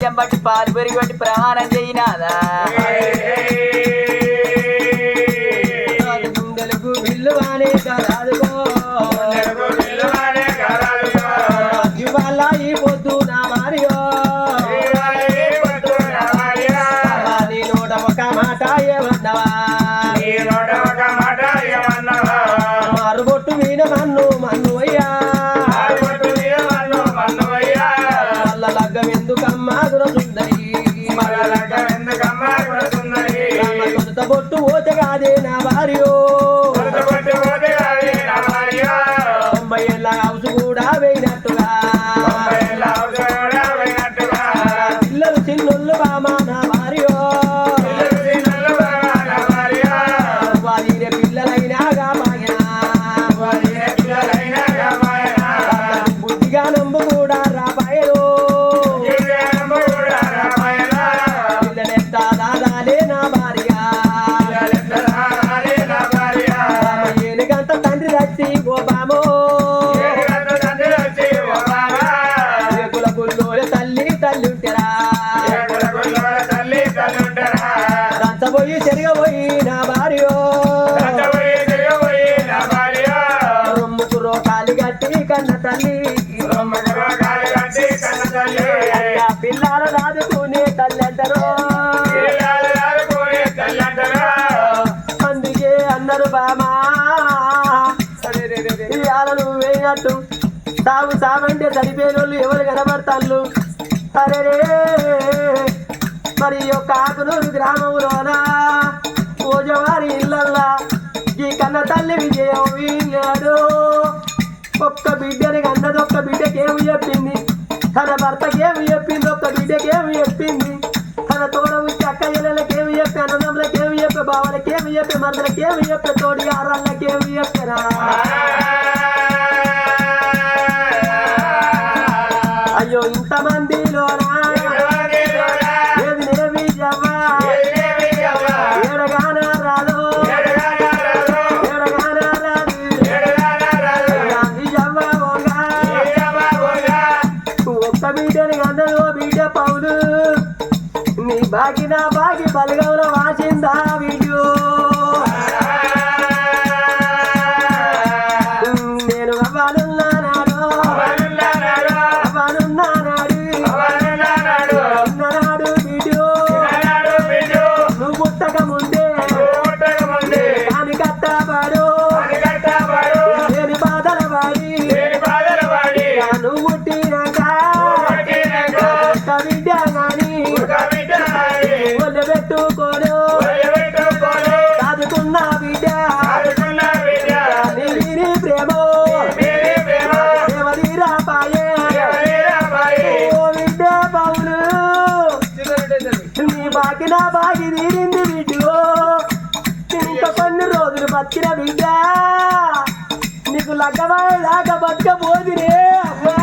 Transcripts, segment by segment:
బట్టి పాలు పెరిగి బట్టి ప్రమాణం చేయినాదా? గుండెలకు బిల్లు వానే కొత్త ఓతగాదే నా భార్యో. ఉంటరా దంచబోయి చెరగబోయి నా భార్యో. రొమ్ముకు కాలి గట్టి కన్న తల్లి. అయ్యా పిల్లల రాజుకునే తల్లి అంటారు అందుకే అన్నారు బామా. ఇవాళ నువ్వు వేయనట్టు సాగు చనిపోయిన వాళ్ళు ఎవరు కనబడతాళ్ళు? మరి యొక్క ఆకునూరు గ్రామంలోన పూజవారి ఇళ్ళల్లా ఈ కన్న తల్లి విజయం వీళ్ళాడు ఒక్క బిడ్డని కన్నది ఒక్క బిడ్డకేమి చెప్పింది? తన భర్తకేమి చెప్పింది? ఒక్క బిడ్డకేమి చెప్పింది? తన తోడ వచ్చి అక్క ఇళ్ళకేమి చెప్పి అన్నదమ్ములకేమి చెప్పి బావలకేమి చెప్పి మరదలకేమి చెప్పి తోడి ఆరాళ్ళకేమి చెప్పరా అయ్యో ఇంతమంది బాగినా బాగి నా నీ బాగి తీరింది బిడ్డో ఇంకా కొన్ని రోజులు బతికిన బిడ్డ. నీకు లగ్గవాళ్ళలాగా బతకపోదిరే రేపు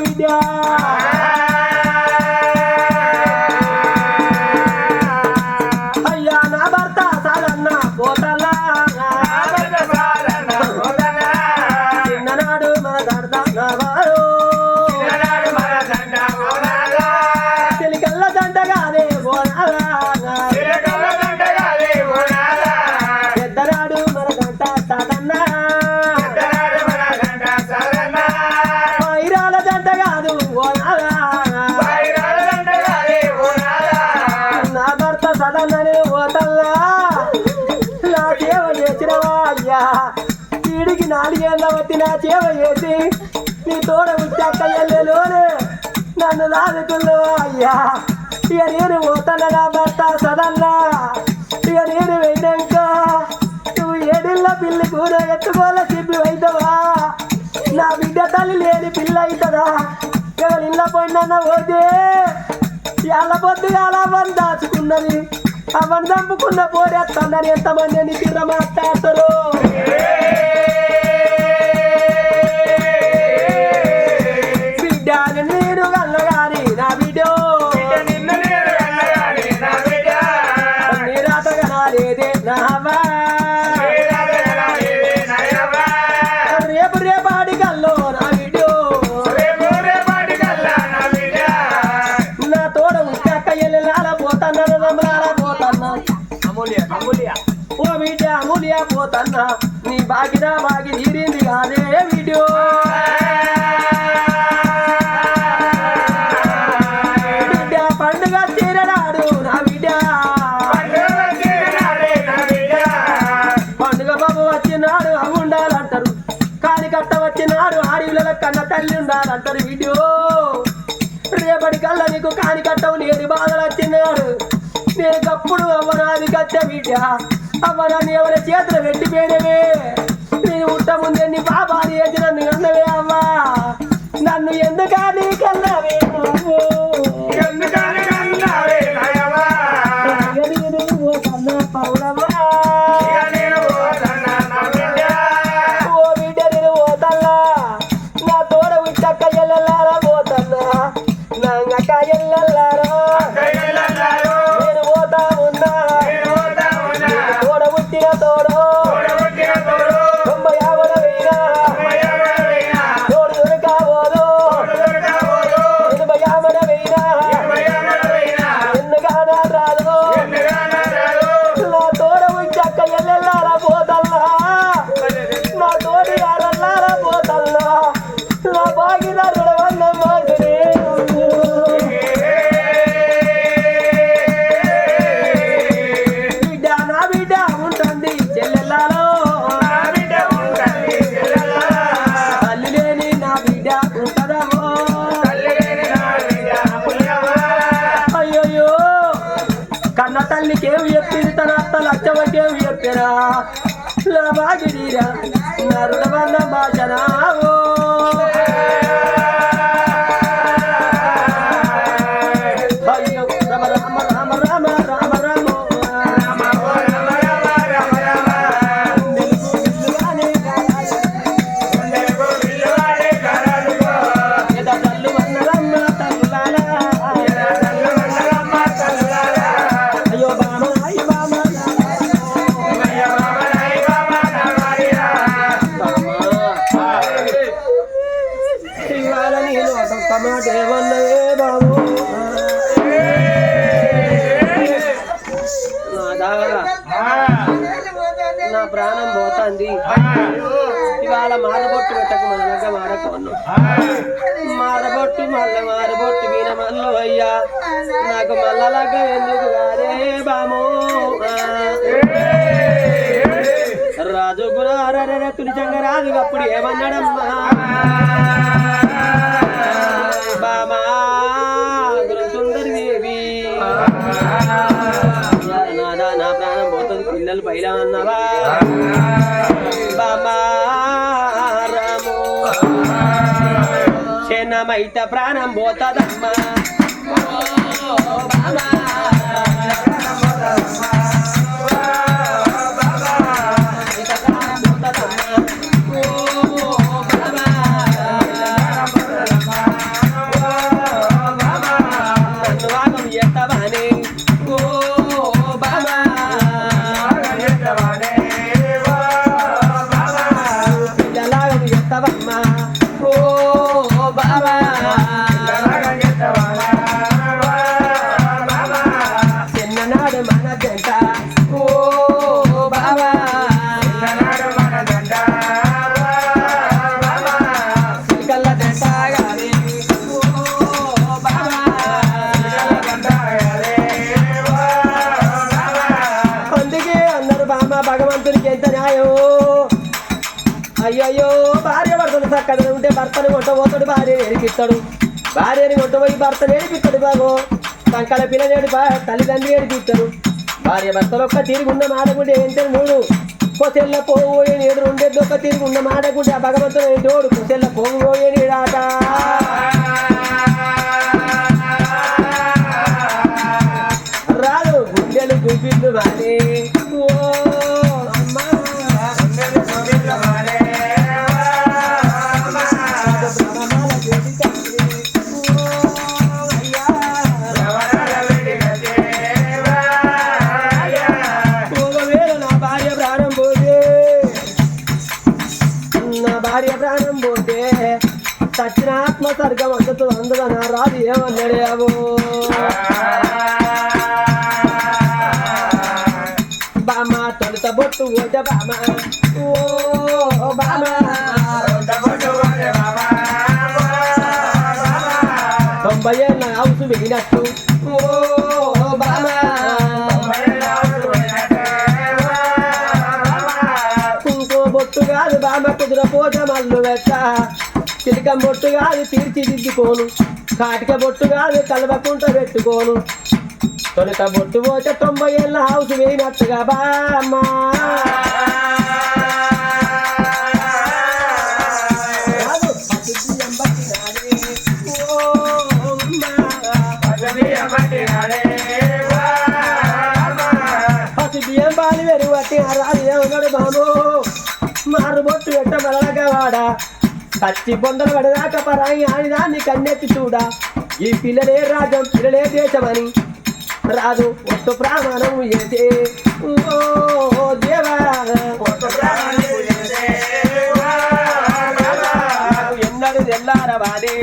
William! వీడికి నాలుగేళ్ళ వచ్చి నా చేవ చేసి నీ తోడ ఉచ్చక్కయ్యలోనే నన్ను దాదుకున్నావా అయ్యా ఇక నేను పోతాను నా భర్త సదన్నా? ఇక నేను వెళ్ళాక నువ్వు ఏడిళ్ళ పిల్లి కూర ఎత్తుకోలే చెప్పి అవుతావా నా బిడ్డ తల్లి లేని పిల్ల అవుతుందా ఎవరి ఇళ్ళ పోయినా పోతే ఇవాళ పొద్దుగా పని దాచుకున్నది. అవన్నీ చంపుకున్న పోరేస్తుందని ఎంతమంది అని తిన్న మాట్లాడతారు. బిడ్డ. నేను కన్నగాని నా బిడ్డ. నీరాత కనాలేదే నా నీ బాగిన బాగి తీరింది కాదే వీడియో. బిడ్డ పండుగ పండుగ వచ్చినాడు అవి కన్న తల్లి ఉండాలంటారు వీడియో. రేపటి కల్లా నీకు కాని కట్టవు బాధలు వచ్చినాడు. నేను గప్పుడు అవ్వనాది బిడ్డ. అవ్వనాన్ని ఎవరి చేతులు పెట్టిపోయినవే నేను ఉట్ట ముందే నీ బాబాని ఎదురు నన్ను కన్నవే నన్ను ఎందుకని కన్నవే నువ్వు చెప్పినా నా బాగిరీరా నా రుణవన్న భాషనావో అంది ఇవాళ మారబొట్టు పెట్టక మనగా మాడకోను మారబొట్టు మల్ల మారబొట్టు వీణ మల్ల అయ్యా నాకు మల్లలాగా ఎందుకు కాదే బాము? రాజు గురారే తులిచంగ రాజు అప్పుడు ఏమన్నాడమ్మా? బామా గురు దేవి నా ప్రాణం పోతుంది పిల్లలు పైన అన్నవా? చెన్నమైత ప్రాణం పోతదమ్మా. భర్తని వంటబోతాడు భార్య ఏడిపిస్తాడు భార్యని వంటబోయి భర్త ఏడిపిస్తాడు బాగో సంకల పిల్లనేడు తల్లిదండ్రులు ఏడిపిస్తాడు భార్య భర్తలు ఒక్క తిరుగున్న మాడగుండే ఏంటే మూడు. కొసెల్ల పోయే నేడు రెండేది ఒక్క తిరుగున్న మాడగుండే ఆ భగవంతుడు ఏంటోడు కొసెల్ల పోయే నీడాట. రాదు గుండెలు గుబ్బిల్లు వాడే ఓ చచ్చిన ఆత్మ స్వర్గం అందుతూ అందులో రాదు ఏమన్నాడే బామ తొలుత బొట్టు ఓట బామ. ఓ బామ. తొంభై ఏళ్ళ హౌస్ వెళ్ళినట్టు ఓ బామ. ఇంకో బొట్టు కాదు బామ కుదుర పోట మల్లు పెట్ట చిలికం బొట్టు కాదు తీర్చిదిద్దుకోను కాటిక బొట్టు కాదు కలవకుంట పెట్టుకోను తొలుత బొట్టు పోతే తొంభై ఏళ్ళ హౌస్ వేయినట్టుగా బామ్మ కాదు, పసిద్ధి ఎంబటి నాడే. ఓ అమ్మ. ఏమన్నాడు బాబు మారు బొట్టు ఎట్ట మరలగా వాడా పచ్చి బొందలు పడదాక పరాయి ఆడిదాన్ని కన్నెత్తి చూడా. ఈ పిల్లలే రాజ్యం పిల్లలే దేశమని. రాదు ఒట్టు ప్రామాణం ఏదే ఓ దేవా. నాకు ఎన్నడు తెల్లారవాడే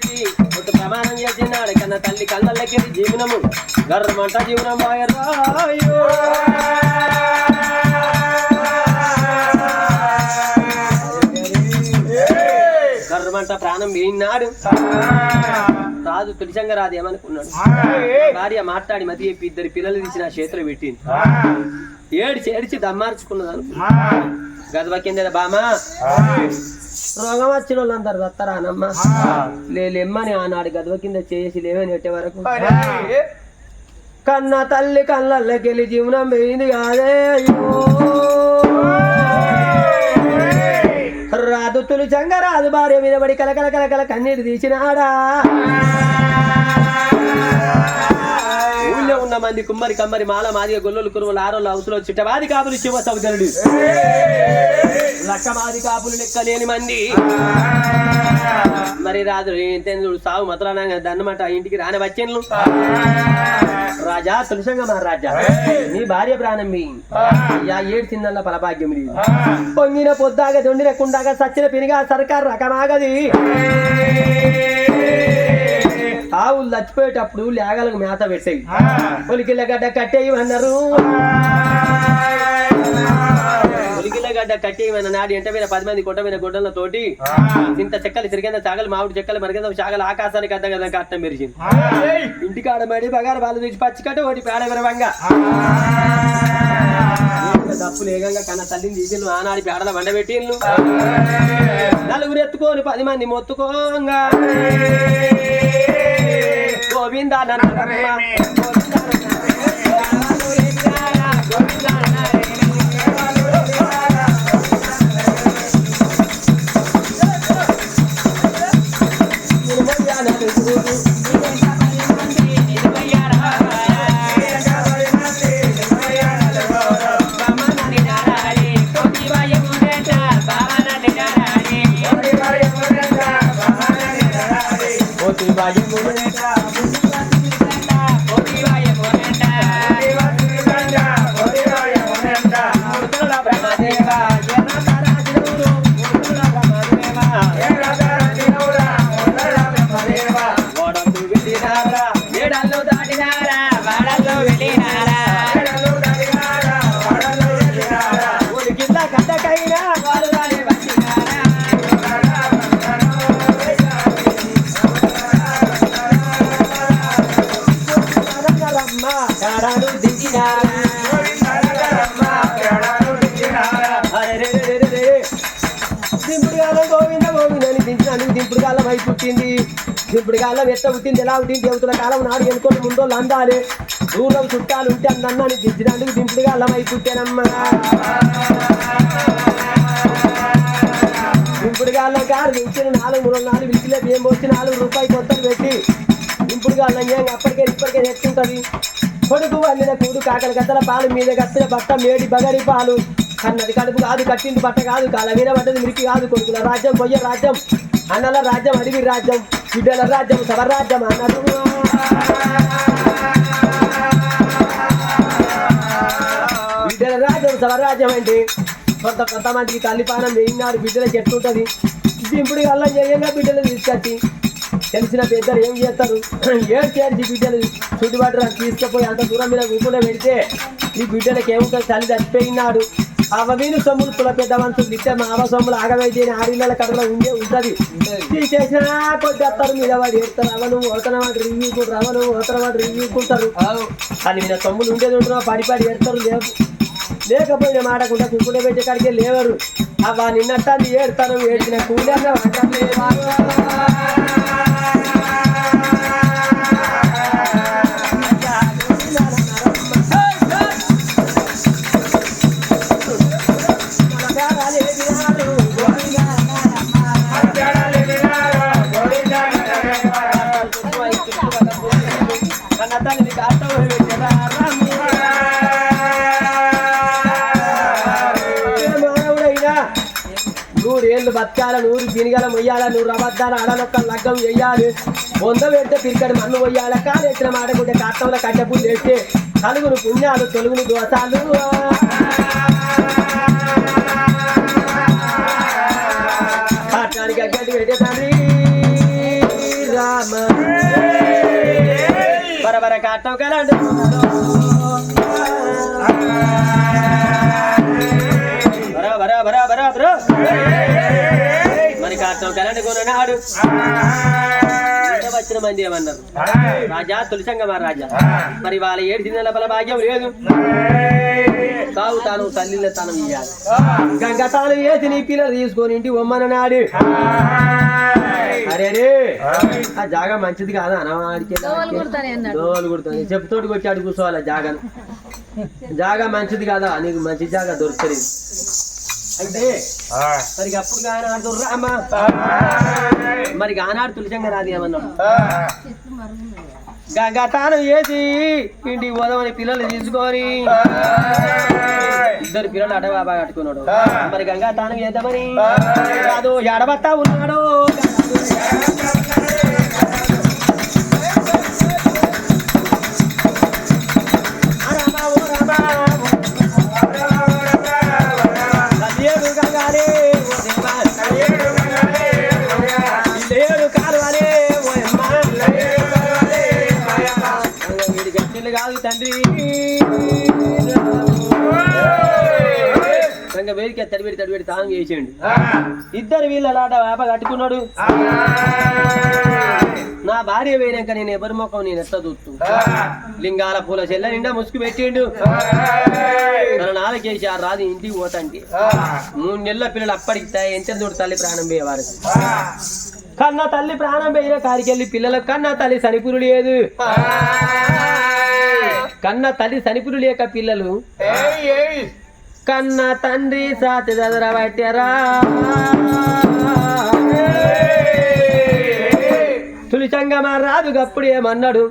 పెట్టి ఒట్టు ప్రమాణం చేసినాడు కన్న తల్లి కళ్ళకి జీవనము. గర్రమంట జీవనం మాయరాయో గర్రమంట ప్రాణం వేయినాడు రాజు తులిసంగా రాదు ఏమనుకున్నాడు? భార్య మాట్లాడి మతి చెప్పి ఇద్దరు పిల్లలు తీసి నా చేతిలో పెట్టింది ఏడిచి ఏడిచి దమ్మార్చుకున్నది అనుకున్నా గదవ కింద బామా? రోగం వచ్చిన వాళ్ళందరు దత్తరానమ్మ లేలెమ్మని ఆనాడు గదవ కింద చేసి లేవని పెట్టే వరకు. కన్న తల్లి కళ్ళకెళ్ళి జీవనం పోయింది కాదే అయ్యో. రాదు తులిచంగ రాదు భార్య మీద పడి కలకల కలకల కన్నీరు తీసినాడా? మంది కుమ్మరి కమ్మరి మాల మాదిగ గొల్లలు కురువులు ఆరోలు అవసరం చిట్టవాది కాపులు శివ సౌదరుడు లక్కమాది కాపులు లెక్కలేని మంది. మరి రాదు ఏంటందుడు సాగు మధురానంగా దన్నమాట ఇంటికి రాని వచ్చేను రాజా తులసంగ మహారాజా నీ భార్య ప్రాణం మీ. యా ఏడు చిన్నల్ల ఫలభాగ్యం నీది. పొంగిన పొద్దాగా దొండిన కుండాగా సచ్చిన పినిగా సర్కారు రకమాగది. ఆవులు చచ్చిపోయేటప్పుడు లేగలకు మేత పెట్టేవి పొలికిల గడ్డ కట్టేయమన్నారు. పొలికిల గడ్డ కట్టేయమన్న నాడు ఎంట మీద పది మంది కొట్ట మీద గుడ్డలతోటి ఇంత చెక్కలు తిరిగింద చాగలు మామిడి చెక్కలు మరిగింద చాగలు ఆకాశానికి అద్దం కదా కట్టం మెరిచింది ఇంటికాడ మడి బగారు వాళ్ళు తెచ్చి పచ్చికట్ట ఒకటి పేడ విరవంగా. తప్పులు ఏకంగా కన్న తల్లిని తీసి ఆనాడి పేడల వండబెట్టి నలుగురు ఎత్తుకొని పది మంది మొత్తుకోంగా. గోవింద ఓ గడలు కాలం దింపుడుగాలం గోవింద గోవింద అనిపించినందుకు దింపుడుగాలం అయి పుట్టింది. దింపుడుగాలం ఎట్ట పుట్టింది. ఎలా ఉంటుంది దేవతల కాలం నాడు ఎన్నుకొని వాళ్ళు అందాలి దూరం చుట్టాలు ఉంటే అందన్న దింపుడు కాలం అయి పుట్టానమ్మా. దింపుడుగాలం కారు దించిన నాలుగు మూడు నాలుగు విసిలే బియ్యం పోసి నాలుగు రూపాయలు కొత్తలు పెట్టి దింపుడు గాలం ఏం? అప్పటికే ఇప్పటికే నెక్కుంటది కొడుకు వండిన కూడు కాకల గద్దల పాలు మీద గత్తిన బట్ట మేడి బగడి పాలు. కన్నది కడుపు కాదు కట్టింది బట్ట కాదు కాల మీద పడ్డది మిరికి కాదు కొడుకుల రాజ్యం పొయ్య రాజ్యం అన్నల రాజ్యం అడివి రాజ్యం బిడ్డల రాజ్యం సవరాజ్యం అన్నారు బిడ్డల రాజ్యం సవరాజ్యం అంటే కొంత కొంతమందికి తల్లిపానం వేయినాడు బిడ్డలకి ఎట్లుంటది ఇప్పుడు అల్లం చేయంగా బిడ్డలు తీసుకొచ్చి తెలిసిన పెద్దలు ఏం చేస్తారు? ఏడు చేర్చి బిడ్డలు? చుట్టుబాటు తీసుకుపోయి అంత దూరం మీద ఊపులో పెడితే ఈ బిడ్డలకి ఏముంటుంది? తల్లి చచ్చిపోయినాడు. అవమీను సొమ్ములు కుల పెద్ద మనుషులు ఇచ్చే మావ సొమ్ములు ఆగమైతే ఆడిళ్ళ కడలో ఉండే ఉంటది. తీసేసినా కొద్ది వస్తారు మీద వాడు ఏడుతారు అవను ఓతన వాడు రివ్యూకుంటారు అవను ఓతన వాడు రివ్యూకుంటారు అని మీద సొమ్ములు ఉండేది ఉంటున్నా పడి పడి ఏడతారు లేవు. లేకపోయిన మాటకుండా కుంకునే పెట్టే కాడికే లేవరు. అవ్వ నిన్నట్టాన్ని ఏడుతాను. ఏడ్చిన కూలి అన్న బతకాల నూరు గినిగల మొయ్యాల నూరు అబద్ధాల అడలొక్క లగ్గం చెయ్యాలి వంద పెడితే పిరికడి మన్ను మొయ్యాల కాలు ఎత్తిన మాడకుంటే కట్టంలో కట్టెపులు వేస్తే కలుగును పుణ్యాలు తొలుగును దోషాలు. కాటానికి అగ్గటి పెట్టే తండ్రి రామ. బరబర కాటం కలండు. కొన్నాడు వచ్చిన మంది ఏమన్నారు? రాజా తులసంగ మా రాజా మరి వాళ్ళ ఏడు నెలల బల భాగ్యం లేదు. తావు తాను తల్లిలో తాను ఇయ్యాలి. గంగ తాను వేసి నీ పిల్లలు తీసుకొని ఇంటి బొమ్మనన్నాడు అరే అరే ఆ జాగా మంచిది కాదా? అనవాడికి దోవలు కుడుతుంది చెప్పుతోటి జాగాను. జాగా మంచిది కాదా? నీకు మంచి జాగా దొరుకుతుంది అంటే మరి అప్పుడు ఆనాడు రామా? మరి గానాడు తులసంగా రాదు ఏమన్నాడు గంగా తాను వేసి ఇంటికి పోదామని పిల్లలు తీసుకొని ఇద్దరు పిల్లలు అడవాబా కట్టుకున్నాడు. మరి గంగా తాను చేద్దామని కాదు ఎడబత్తా ఉన్నాడు. తడిబెడి తడిబెడి తాను చేసేయండి ఇద్దరు వీళ్ళలాట వేప కట్టుకున్నాడు. నా భార్య వేయనాక నేను ఎవరి ముఖం నేను ఎట్లా చూస్తూ. లింగాల పూల చెల్ల నిండా ముసుగు పెట్టిండు. తన నాలుగేసి ఆ రాదు ఇంటికి పోతంటే. మూడు నెలల పిల్లలు అప్పటికి తా- ఎంత దూడు తల్లి ప్రాణం పోయేవారు. కన్న తల్లి ప్రాణం పోయిన కాడికెళ్ళి పిల్లలకు కన్న తల్లి సనిపురు లేదు. కన్న తల్లి సనిపురు లేక పిల్లలు కన్న తండ్రి సాతి తులిచంగా మా రాదు గప్పుడు ఏమన్నాడు?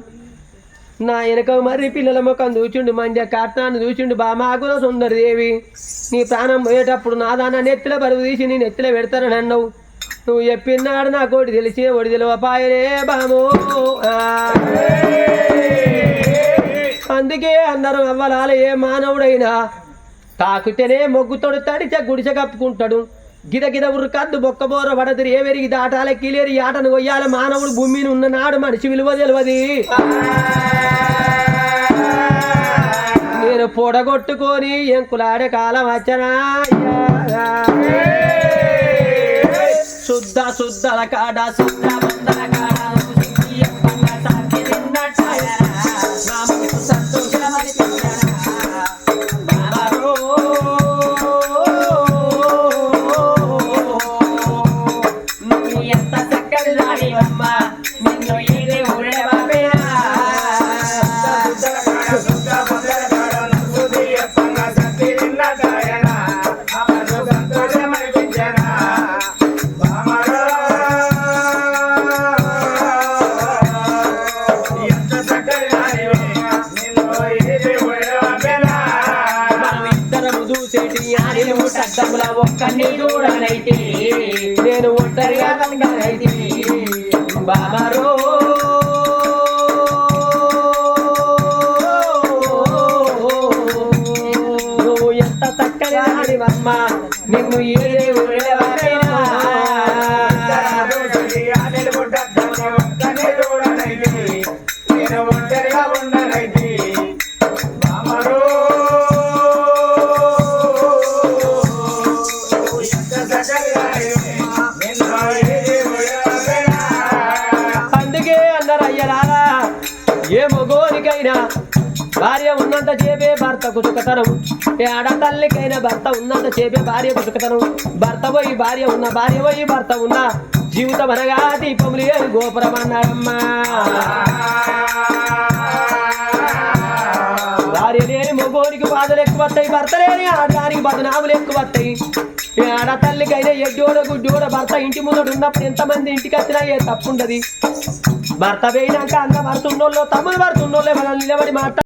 నా వెనక మర్రి పిల్లల ముఖం చూచుండు మండ్య కాట్నాన్ని చూచుండు బామాకుల సుందరి దేవి. నీ ప్రాణం పోయేటప్పుడు నా దాన్న నెత్తిల బరువు తీసి నీ నెత్తిల పెడతానని అన్నావు. నువ్వు చెప్పినాడు నా కోటి తెలిసి ఒడి తెలివ పాయరే బాము. అందుకే అన్నారు అవ్వలాల ఏ మానవుడైనా. తాకుతేనే మొగ్గుతోడు తడిచ గుడిసె కప్పుకుంటాడు. గిద గిద ఉరుకద్దు బొక్కబోర పడదురు ఏ వెరిగి దాటాల కిలేరి ఆటను కొయ్యాల మానవుడు భూమిని ఉన్న నాడు మనిషి విలువ తెలియదు నేను పొడగొట్టుకొని ఎంకులాడే కాలం వచ్చనా శుద్ధ శుద్ధల కాడ శుద్ధ బందల కాడ. ఒక్కడిని చూడనైతే నేను ఒంటరిగా ఉండనైతే బాబారో నువ్వు ఎంత చక్కగా నిన్ను ఏ దేవుడు భార్య ఉన్నంత చేపే భర్తకు సుఖతనం ఏ ఆడతల్లికైనా భర్త ఉన్నంత చేపే భార్యకు సుఖతనం భర్త పోయి భార్య ఉన్న భార్య పోయి భర్త ఉన్న. జీవితం అనగా దీపములు ఏ గోపురం అన్నాడమ్మా. భార్య లేని మగోనికి బాధలు ఎక్కువ వస్తాయి భర్త లేని ఆడడానికి బదనాములు ఎక్కువ వస్తాయి. ఈ ఆడతల్లికైనా ఎడ్డోడ గుడ్డోడ భర్త ఇంటి ముందు ఉన్నప్పుడు ఎంతమంది ఇంటికి వచ్చినా ఏ తప్పుండదు. భర్త పోయినాక అంత భర్త ఉన్నోళ్ళు తమ్ముడు భర్త ఉన్నోళ్ళే మనల్ని నిలబడి మాట